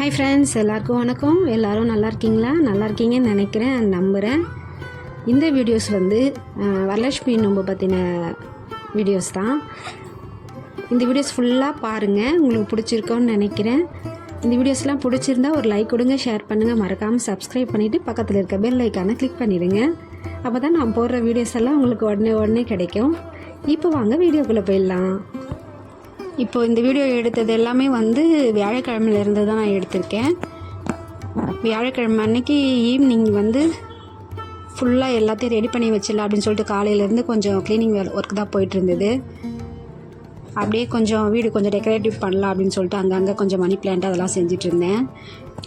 Hi friends எல்லாருக்கும் வணக்கம். எல்லோரும் நல்லா இருக்கீங்களா? நல்லா இருக்கீங்கன்னு நினைக்கிறேன் நம்புகிறேன் இந்த வீடியோஸ் வந்து வரலட்சுமி நோம்பு பற்றின வீடியோஸ் தான். இந்த வீடியோஸ் ஃபுல்லாக பாருங்கள் உங்களுக்கு பிடிச்சிருக்கோன்னு நினைக்கிறேன். இந்த வீடியோஸ்லாம் பிடிச்சிருந்தா ஒரு லைக் கொடுங்க ஷேர் பண்ணுங்கள் மறக்காமல் சப்ஸ்கிரைப் பண்ணிவிட்டு பக்கத்தில் இருக்க பெல் ஐக்கானை கிளிக் பண்ணிடுங்க. அப்போ தான் நான் போடுற வீடியோஸ் எல்லாம் உங்களுக்கு உடனே உடனே கிடைக்கும். இப்போ வாங்க வீடியோக்குள்ளே போயிடலாம். இப்போ இந்த வீடியோ எடுத்தது எல்லாமே வந்து வியாழக்கிழமையிலேருந்து தான் நான் எடுத்திருக்கேன். வியாழக்கிழமை அன்னைக்கு ஈவினிங் வந்து ஃபுல்லாக எல்லாத்தையும் ரெடி பண்ணி வச்சிடலாம் அப்படின்னு சொல்லிட்டு காலையிலேருந்து கொஞ்சம் க்ளீனிங் ஒர்க் தான் போயிட்டு இருந்தது. அப்படியே கொஞ்சம் வீடு கொஞ்சம் டெக்கரேட்டிவ் பண்ணலாம் அப்படின்னு சொல்லிட்டு அங்கங்கே கொஞ்சம் மணி பிளான்ட் அதெல்லாம் செஞ்சுட்டு இருந்தேன்.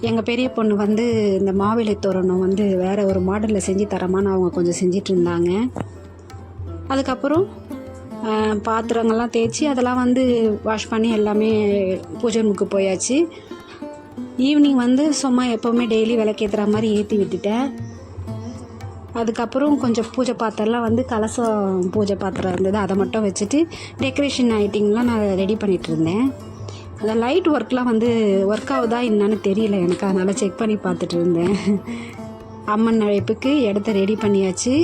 எங்கள் பெரிய பொண்ணு வந்து இந்த மாவிலை தோரணம் வந்து வேறு ஒரு மாடலில் செஞ்சு தரமான்னு அவங்க கொஞ்சம் செஞ்சிட்டு இருந்தாங்க. அதுக்கப்புறம் பாத்திரங்கள்லாம் தேய்ச்சி அதெல்லாம் வந்து வாஷ் பண்ணி எல்லாமே பூஜை ரூமுக்கு போயாச்சு. ஈவினிங் வந்து சும்மா எப்போவுமே டெய்லி விளக்கேற்றுற மாதிரி ஏற்றி விட்டுட்டேன். அதுக்கப்புறம் கொஞ்சம் பூஜை பாத்திரம்லாம் வந்து கலசம் பூஜை பாத்திரம் இருந்தது. அதை மட்டும் வச்சுட்டு டெக்கரேஷன் ஐட்டிங்லாம் நான் ரெடி பண்ணிகிட்டு இருந்தேன். அந்த லைட் ஒர்க்லாம் வந்து ஒர்க் ஆகுதா என்னன்னு தெரியல எனக்கு. அதனால் செக் பண்ணி பார்த்துட்டு இருந்தேன். அம்மன் அழைப்புக்கு இடத்த ரெடி பண்ணியாச்சு.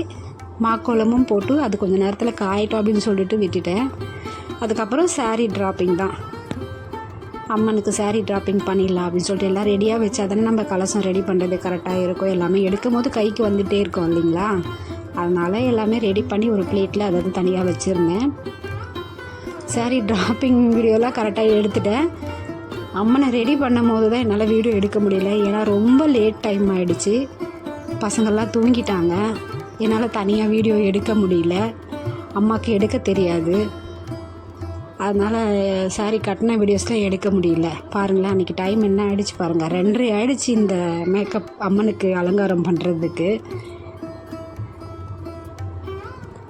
மாக்கோளமும் போட்டு அது கொஞ்ச நேரத்தில் காயட்டும் அப்படின்னு சொல்லிட்டு விட்டுட்டேன். அதுக்கப்புறம் சாரீ ட்ராப்பிங் தான். அம்மனுக்கு சாரீ ட்ராப்பிங் பண்ணிடலாம் அப்படின்னு சொல்லிட்டு எல்லாம் ரெடியாக வச்சா தானே நம்ம கலசம் ரெடி பண்ணுறது கரெக்டாக இருக்கும் எல்லாமே எடுக்கும் போது கைக்கு வந்துகிட்டே இருக்கும் இல்லைங்களா? அதனால் எல்லாமே ரெடி பண்ணி ஒரு பிளேட்டில் அதாவது தனியாக வச்சுருந்தேன். சாரீ ட்ராப்பிங் வீடியோலாம் கரெக்டாக எடுத்துட்டேன். அம்மனை ரெடி பண்ணும் போது தான் என்னால் வீடியோ எடுக்க முடியல. ஏன்னா ரொம்ப லேட் டைம் ஆகிடுச்சு பசங்கள்லாம் தூங்கிட்டாங்க. என்னால் தனியாக வீடியோ எடுக்க முடியல. அம்மாவுக்கு எடுக்க தெரியாது. அதனால் சாரி கட்டின வீடியோஸ்லாம் எடுக்க முடியல. பாருங்களேன் அன்றைக்கி டைம் என்ன ஆகிடுச்சு பாருங்கள் ரெண்டரை ஆகிடுச்சு இந்த மேக்கப் அம்மனுக்கு அலங்காரம் பண்ணுறதுக்கு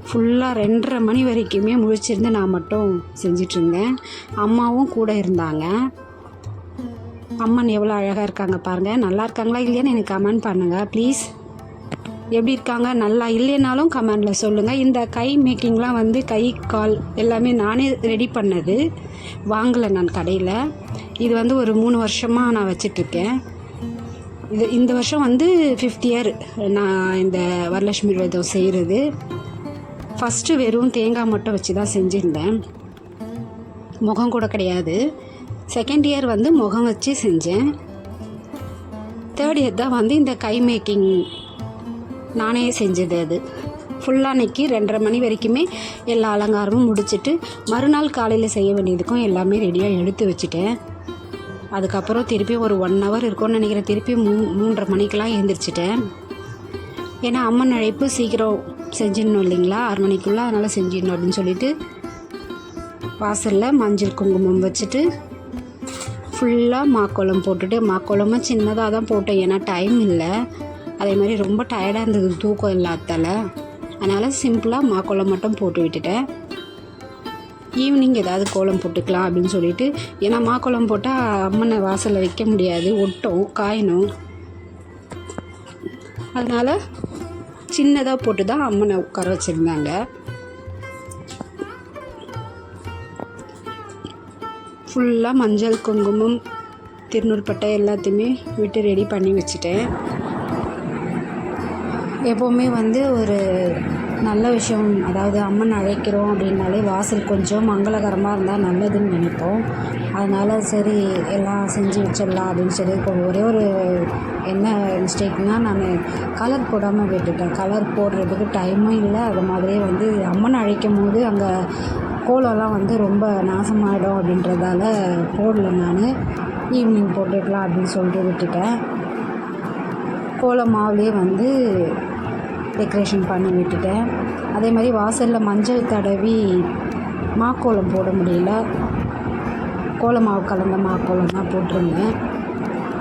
ஃபுல்லாக ரெண்டரை மணி வரைக்குமே முழிச்சிருந்து நான் மட்டும் செஞ்சிட்ருந்தேன் அம்மாவும் கூட இருந்தாங்க. அம்மன் எவ்வளோ அழகாக இருக்காங்க பாருங்கள் நல்லா இருக்காங்களா இல்லையான்னு எனக்கு கமெண்ட் பண்ணுங்கள் ப்ளீஸ் எப்படி இருக்காங்க நல்லா இல்லைனாலும் கமெண்டில் சொல்லுங்கள் இந்த கை மேக்கிங்லாம் வந்து கை கால் எல்லாமே நானே ரெடி பண்ணது. வாங்கலை நான் கடையில். இது வந்து ஒரு மூணு வருஷமாக நான் வச்சிட்ருக்கேன். இது இந்த வருஷம் வந்து ஃபிஃப்த் இயர் நான் இந்த வரலட்சுமி விரதம் செய்கிறது ஃபஸ்ட்டு வெறும் தேங்காய் மட்டும் வச்சு தான் செஞ்சுருந்தேன். முகம் கூட கிடையாது. செகண்ட் இயர் வந்து முகம் வச்சு செஞ்சேன். தேர்ட் இயர் தான் வந்து இந்த கை மேக்கிங் நானே செஞ்சது அது. ஃபுல்லாக அன்றைக்கி ரெண்டரை மணி வரைக்குமே எல்லா அலங்காரமும் முடிச்சுட்டு மறுநாள் காலையில் செய்ய வேண்டியதுக்கும் எல்லாமே ரெடியாக எடுத்து வச்சுட்டேன். அதுக்கப்புறம் திருப்பி ஒரு ஒன் ஹவர் இருக்கும்னு நினைக்கிறேன். திருப்பி மூ மூன்றரை மணிக்கெலாம் எழுந்திரிச்சிட்டேன் ஏன்னா அம்மன் அழைப்பு சீக்கிரம் செஞ்சிடணும் இல்லைங்களா? ஆறு மணிக்குள்ளே அதனால் செஞ்சிடணும் அப்படின்னு சொல்லிட்டு வாசலில் மஞ்சள் குங்குமம் வச்சுட்டு ஃபுல்லாக மாக்கோளம் போட்டுட்டு மாக்கோளமாக சின்னதாக தான் போட்டேன். ஏன்னா டைம் இல்லை. அதே மாதிரி ரொம்ப டயர்டாக இருந்தது தூக்கம் இல்லாதால அதனால் சிம்பிளாக மாக்கோலம் மட்டும் போட்டு விட்டுட்டேன். ஈவினிங் ஏதாவது கோலம் போட்டுக்கலாம் அப்படின்னு சொல்லிட்டு. ஏன்னா மாக்கோலம் போட்டால் அம்மனை வாசலில் வைக்க முடியாது. ஒட்டும் காயணும். அதனால் சின்னதாக போட்டு தான் அம்மனை உட்கார வச்சுருந்தாங்க. ஃபுல்லாக மஞ்சள் குங்குமம் திருநூற்பட்டை எல்லாத்தையுமே விட்டு ரெடி பண்ணி வச்சுட்டேன். எப்போவுமே வந்து ஒரு நல்ல விஷயம் அதாவது அம்மன் அழைக்கிறோம் அப்படின்னாலே வாசல் கொஞ்சம் மங்களகரமாக இருந்தால் நல்லதுன்னு நினைப்போம். அதனால் சரி எல்லாம் செஞ்சு வச்சிடலாம் அப்படின்னு சொல்லி இப்போ ஒரே ஒரு என்ன மிஸ்டேக்னால் நான் கலர் போடாமல் விட்டுட்டேன். கலர் போடுறதுக்கு டைமும் இல்லை. அது மாதிரியே வந்து அம்மன் அழைக்கும் போது அங்கே கோலம்லாம் வந்து ரொம்ப நாசமாயிடும் அப்படின்றதால போடல நான். ஈவினிங் போட்டுக்கலாம் அப்படின்னு சொல்லிட்டு விட்டுட்டேன். கோலம் மாவுலேயே வந்து டெக்கரேஷன் பண்ணி விட்டுட்டேன். அதே மாதிரி வாசலில் மஞ்சள் தடவி மாக்கோலம் போட முடியல. கோலம் மாவு கலந்த மாக்கோலம் தான் போட்டிருந்தேன்.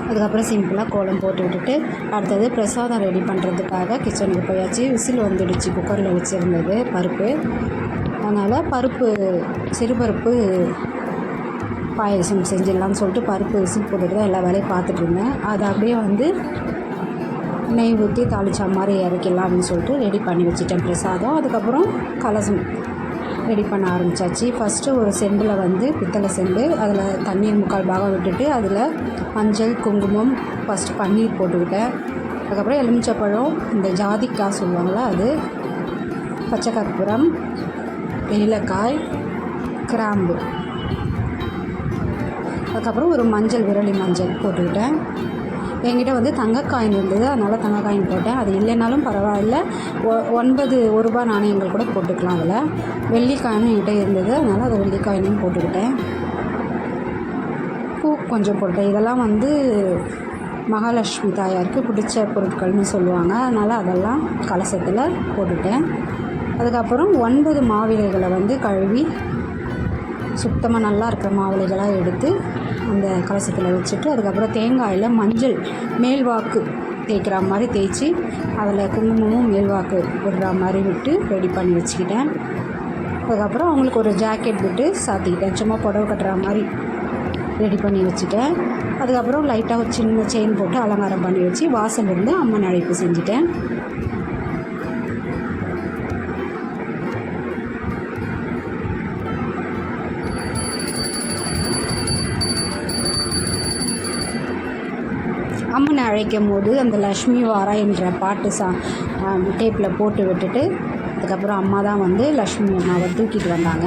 அதுக்கப்புறம் சிம்பிளாக கோலம் போட்டு விட்டுட்டு அடுத்தது பிரசாதம் ரெடி பண்ணுறதுக்காக கிச்சனுக்கு போயாச்சு. விசில் வந்துடுச்சு குக்கரில் வச்சுருந்தது பருப்பு. அதனால் பருப்பு சிறுபருப்பு பாயசம் செஞ்சிடலாம்னு சொல்லிட்டு பருப்பு விசில் போட்டுட்டு தான் எல்லா வேலையும் பார்த்துட்டு இருந்தேன். அதை அப்படியே வந்து நெய் ஊற்றி தாளிச்சா மாதிரி இறக்கிடலாம் அப்படின்னு சொல்லிட்டு ரெடி பண்ணி வச்சுட்டேன் பிரசாதம். அதுக்கப்புறம் கலசம் ரெடி பண்ண ஆரம்பித்தாச்சு ஃபஸ்ட்டு ஒரு செம்பில் வந்து பித்தளை செம்பு அதில் தண்ணீர் முக்கால் பாகம் விட்டுட்டு அதில் மஞ்சள் குங்குமம் ஃபஸ்ட்டு பன்னீர் போட்டுக்கிட்டேன். அதுக்கப்புறம் எலுமிச்சப்பழம் இந்த ஜாதிக்காய் சொல்லுவாங்கள்ல அது பச்சை கற்பூரம் ஏலக்காய் கிராம்பு. அதுக்கப்புறம் ஒரு மஞ்சள் விரலி மஞ்சள் போட்டுக்கிட்டேன். என்கிட்ட வந்து தங்க காயின் இருந்தது. அதனால் தங்க காயின் போட்டேன் அது இல்லைனாலும் பரவாயில்ல. ஒ ஒன்பது ஒரு ரூபா நாணயங்கள் கூட போட்டுக்கலாம் அதில். வெள்ளி காயினும் என்கிட்ட இருந்தது. அதனால் அதை வெள்ளி காயினையும் போட்டுக்கிட்டேன். பூ கொஞ்சம் போட்டேன் இதெல்லாம் வந்து மகாலட்சுமி தாயாருக்கு பிடிச்ச பொருட்கள்னு சொல்லுவாங்க. அதனால் அதெல்லாம் கலசத்தில் போட்டுட்டேன். அதுக்கப்புறம் ஒன்பது மாவிலைகளை வந்து கழுவி சுத்தமாக நல்லா இருக்கிற மாவிலைகளாக எடுத்து அந்த கலசத்தில் வச்சுட்டு அதுக்கப்புறம் தேங்காயில் மஞ்சள் மேல்வாக்கு தேய்க்கிற மாதிரி தேய்ச்சி அதில் குங்குமமும் மேல்வாக்கு விடுற மாதிரி விட்டு ரெடி பண்ணி வச்சுக்கிட்டேன். அதுக்கப்புறம் அவங்களுக்கு ஒரு ஜாக்கெட் விட்டு சாத்திக்கிட்டேன். சும்மா புடவை கட்டுற மாதிரி ரெடி பண்ணி வச்சுட்டேன். அதுக்கப்புறம் லைட்டாக ஒரு சின்ன செயின் போட்டு அலங்காரம் பண்ணி வச்சு வாசல் இருந்து அம்மன் அழைப்பு செஞ்சுட்டேன். அழைக்கும் போது அந்த லக்ஷ்மி வாரா என்ற பாட்டு சா டேப்பில் போட்டு விட்டுட்டு அதுக்கப்புறம் அம்மா தான் வந்து லக்ஷ்மி அம்மாவை தூக்கிட்டு வந்தாங்க.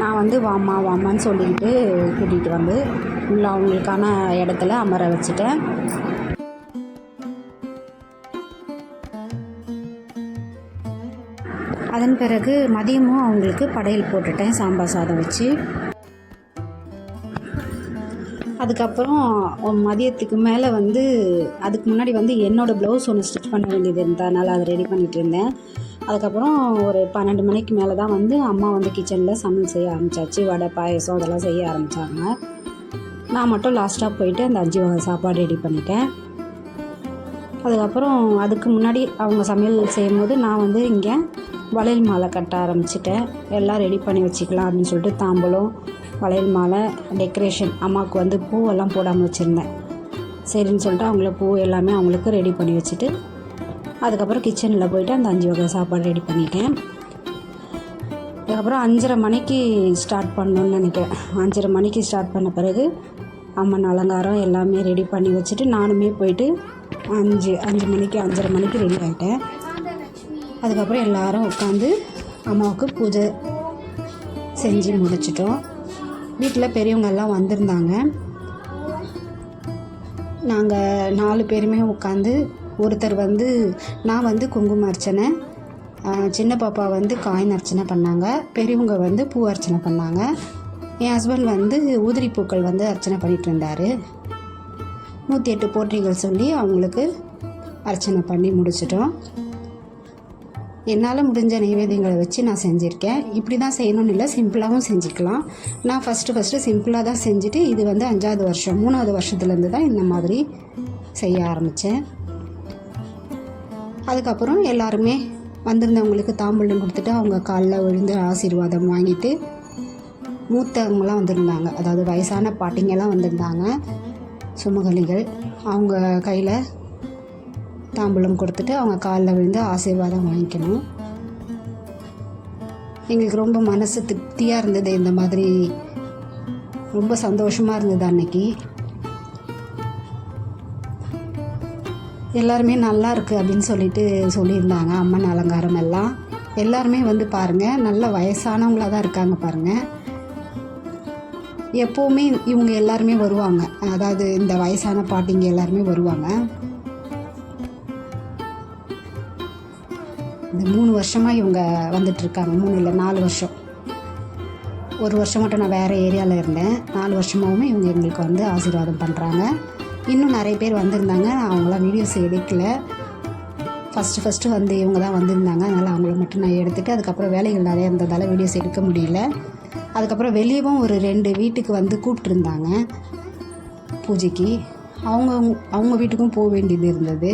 நான் வந்து வாமா வாமான்னு சொல்லிக்கிட்டு கூட்டிகிட்டு வந்து உள்ள அவங்களுக்கான இடத்துல அமர வச்சுட்டேன். அதன் பிறகு மதியமும் அவங்களுக்கு படையல் போட்டுட்டேன் சாம்பார் சாதம் வச்சு. அதுக்கப்புறம் மதியத்துக்கு மேலே வந்து அதுக்கு முன்னாடி வந்து என்னோடய ப்ளவுஸ் ஒன்று ஸ்டிச் பண்ண வேண்டியது இருந்ததுனால அதை ரெடி பண்ணிகிட்டு இருந்தேன். அதுக்கப்புறம் ஒரு பன்னெண்டு மணிக்கு மேலே தான் வந்து அம்மா வந்து கிச்சனில் சமையல் செய்ய ஆரம்பித்தாச்சு வடை பாயசம் அதெல்லாம் செய்ய ஆரம்பித்தாங்க நான் மட்டும் லாஸ்ட்டாக போயிட்டு அந்த அஞ்சு வகை சாப்பாடு ரெடி பண்ணிட்டேன். அதுக்கப்புறம் அதுக்கு முன்னாடி அவங்க சமையல் செய்யும்போது நான் வந்து இங்கே வளையல் மாலை கட்ட ஆரம்பிச்சிட்டேன். எல்லாம் ரெடி பண்ணி வச்சுக்கலாம் அப்படின்னு சொல்லிட்டு தாம்பலம் வளையல் மாலை டெக்கரேஷன் அம்மாவுக்கு வந்து பூவெல்லாம் போடாமல் வச்சுருந்தேன். சரின்னு சொல்லிட்டு அவங்கள பூ எல்லாமே அவங்களுக்கு ரெடி பண்ணி வச்சுட்டு அதுக்கப்புறம் கிச்சனில் போயிட்டு அந்த அஞ்சு வகை சாப்பாடு ரெடி பண்ணிட்டேன். அதுக்கப்புறம் அஞ்சரை மணிக்கு ஸ்டார்ட் பண்ணணுன்னு நினைக்கிறேன். அஞ்சரை மணிக்கு ஸ்டார்ட் பண்ண பிறகு அம்மன் அலங்காரம் எல்லாமே ரெடி பண்ணி வச்சுட்டு நானுமே போயிட்டு அஞ்சு அஞ்சு மணிக்கு அஞ்சரை மணிக்கு ரெடி ஆகிட்டேன் அதுக்கப்புறம் எல்லாரும் உட்காந்து அம்மாவுக்கு பூஜை செஞ்சு முடிச்சிட்டோம். வீட்டில் பெரியவங்கெல்லாம் வந்திருந்தாங்க. நாங்கள் நாலு பேருமே உட்காந்து ஒருத்தர் வந்து நான் வந்து குங்கும அர்ச்சனை சின்ன பாப்பா வந்து காயின் அர்ச்சனை பண்ணாங்க. பெரியவங்க வந்து பூ அர்ச்சனை பண்ணாங்க. என் ஹஸ்பண்ட் வந்து உதிரி பூக்கள் வந்து அர்ச்சனை பண்ணிகிட்டு இருந்தார். நூற்றி எட்டு போற்றிகள் சொல்லி அவங்களுக்கு அர்ச்சனை பண்ணி முடிச்சிட்டோம். என்னால் முடிஞ்ச நைவேத்தியங்களை வச்சு நான் செஞ்சுருக்கேன். இப்படி தான் செய்யணும்னு இல்லை சிம்பிளாகவும் செஞ்சுக்கலாம். நான் ஃபஸ்ட்டு ஃபஸ்ட்டு சிம்பிளாக தான் செஞ்சுட்டு இது வந்து அஞ்சாவது வருஷம் மூணாவது வருஷத்துலேருந்து தான் இந்த மாதிரி செய்ய ஆரம்பித்தேன் அதுக்கப்புறம் எல்லாருமே வந்திருந்தவங்களுக்கு தாம்பூலம் கொடுத்துட்டு அவங்க காலில் விழுந்து ஆசீர்வாதம் வாங்கிட்டு மூத்தவங்களாம் வந்திருந்தாங்க. அதாவது வயசான பாட்டிங்கெல்லாம் வந்திருந்தாங்க. சுமகலிகள் அவங்க கையில் தாம்பூலம் கொடுத்துட்டு அவங்க காலில் விழுந்து ஆசீர்வாதம் வாங்கிக்கணும். எங்களுக்கு ரொம்ப மனசு திருப்தியாக இருந்தது இந்த மாதிரி. ரொம்ப சந்தோஷமாக இருந்தது அன்னைக்கு. எல்லாருமே நல்லா இருக்குது அப்படின்னு சொல்லிட்டு சொல்லியிருந்தாங்க. அம்மன் அலங்காரம் எல்லாம். எல்லாருமே வந்து பாருங்கள் நல்ல வயசானவங்களாக தான் இருக்காங்க பாருங்கள் எப்போவுமே இவங்க எல்லாருமே வருவாங்க. அதாவது இந்த வயசான பாட்டிங்க எல்லாருமே வருவாங்க. இந்த மூணு வருஷமாக இவங்க வந்துட்டுருக்காங்க. மூணு இல்லை நாலு வருஷம். ஒரு வருஷம் மட்டும் நான் வேறு ஏரியாவில் இருந்தேன். நாலு வருஷமாகவும் இவங்க எங்களுக்கு வந்து ஆசீர்வாதம் பண்ணுறாங்க இன்னும் நிறைய பேர் வந்திருந்தாங்க. நான் அவங்களாம் வீடியோஸ் எடுக்கல. ஃபஸ்ட்டு ஃபஸ்ட்டு வந்து இவங்க தான் வந்திருந்தாங்க. அதனால் அவங்கள மட்டும் நான் எடுத்துகிட்டு அதுக்கப்புறம் வேலைகள் நிறைய இருந்ததால் வீடியோஸ் எடுக்க முடியல. அதுக்கப்புறம் வெளியவும் ஒரு ரெண்டு வீட்டுக்கு வந்து கூப்பிட்டுருந்தாங்க பூஜைக்கு. அவங்க அவங்க வீட்டுக்கும் போக வேண்டியது இருந்தது.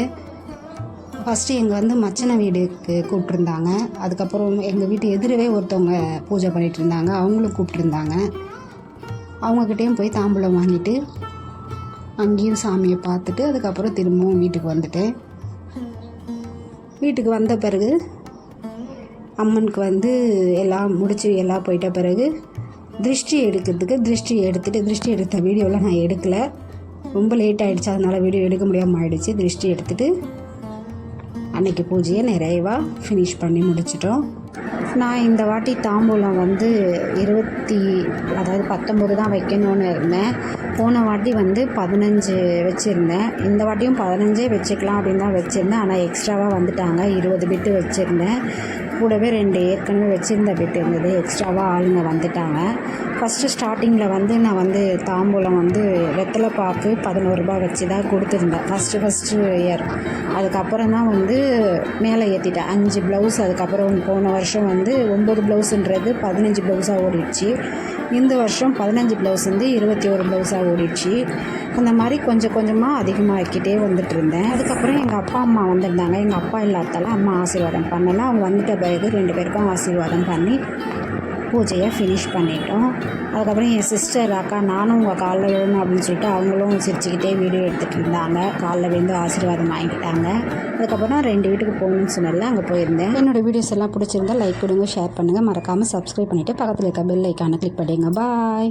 ஃபஸ்ட்டு எங்கள் வந்து மச்சனை வீடுக்கு கூப்பிட்ருந்தாங்க அதுக்கப்புறம் எங்கள் வீட்டு எதிரவே ஒருத்தவங்க பூஜை பண்ணிகிட்டு இருந்தாங்க. அவங்களும் கூப்பிட்ருந்தாங்க அவங்கக்கிட்டேயும் போய் தாம்பூலம் வாங்கிட்டு அங்கேயும் சாமியை பார்த்துட்டு அதுக்கப்புறம் திரும்பவும் வீட்டுக்கு வந்துட்டேன். வீட்டுக்கு வந்த பிறகு அம்மனுக்கு வந்து எல்லாம் முடிச்சு எல்லாம் போயிட்ட பிறகு திருஷ்டி எடுக்கிறதுக்கு திருஷ்டி எடுத்துட்டு திருஷ்டி எடுத்த வீடியோலாம் நான் எடுக்கலை. ரொம்ப லேட் ஆகிடுச்சு அதனால் வீடியோ எடுக்க முடியாமல் ஆயிடுச்சு. திருஷ்டி எடுத்துகிட்டு அன்னைக்கு பூஜையை நிறைவாக ஃபினிஷ் பண்ணி முடிச்சிட்டோம். நான் இந்த வாட்டி தாம்பூலம் வந்து இருபத்தி அதாவது பத்தொம்பது தான் வைக்கணும்னு இருந்தேன். போன வாட்டி வந்து பதினஞ்சு வச்சுருந்தேன். இந்த வாட்டியும் பதினஞ்சே வச்சுக்கலாம் அப்படின்னு தான் வச்சுருந்தேன். ஆனால் எக்ஸ்ட்ராவாக வந்துட்டாங்க. இருபது பிட்டு வச்சுருந்தேன். கூடவே ரெண்டு ஏற்கனவே வச்சுருந்த பெட் இருந்தது. எக்ஸ்ட்ராவாக ஆளுங்க வந்துட்டாங்க. ஃபஸ்ட்டு ஸ்டார்டிங்கில் வந்து நான் வந்து தாம்பூலம் வந்து வெத்தலை பாக்கு பதினோரு ரூபா வச்சு தான் கொடுத்துருந்தேன். ஃபஸ்ட்டு ஃபஸ்ட்டு இயர் அதுக்கப்புறம் தான் வந்து மேலே ஏற்றிட்டேன் அஞ்சு ப்ளவுஸ் அதுக்கப்புறம் போன வருஷம் வந்து ஒம்பது ப்ளவுஸுன்றது பதினஞ்சு ப்ளவுஸாக ஓடிடுச்சு. இந்த வருஷம் பதினஞ்சு ப்ளவுஸ் வந்து இருபத்தி ஒரு ப்ளவுஸாக ஓடிடுச்சு. அந்த மாதிரி கொஞ்சம் கொஞ்சமாக அதிகமாகிக்கிட்டே வந்துட்டு இருந்தேன். அதுக்கப்புறம் எங்கள் அப்பா அம்மா வந்திருந்தாங்க. எங்கள் அப்பா இல்லாதால அம்மா ஆசீர்வாதம் பண்ணலாம் அவங்க வந்துட்ட பிறகு ரெண்டு பேருக்கும் ஆசீர்வாதம் பண்ணி பூஜையை ஃபினிஷ் பண்ணிட்டோம். அதுக்கப்புறம் என் சிஸ்டர் அக்கா நானும் உங்கள் காலில் விழணும் அப்படின்னு சொல்லிட்டு அவங்களும் சிரிச்சுக்கிட்டே வீடியோ எடுத்துகிட்டு இருந்தாங்க. காலில் விழுந்து ஆசீர்வாதம் வாங்கிட்டாங்க அதுக்கப்புறம் ரெண்டு வீட்டுக்கு போகணும்னு சொன்னால அங்கே போயிருந்தேன். என்னோட வீடியோஸ் எல்லாம் பிடிச்சிருந்தா லைக் கொடுங்க ஷேர் பண்ணுங்கள் மறக்காமல் சப்ஸ்கிரைப் பண்ணிவிட்டு பக்கத்தில் இருக்க பெல் ஐக்கானை கிளிக் பண்ணிடுங்க. பாய்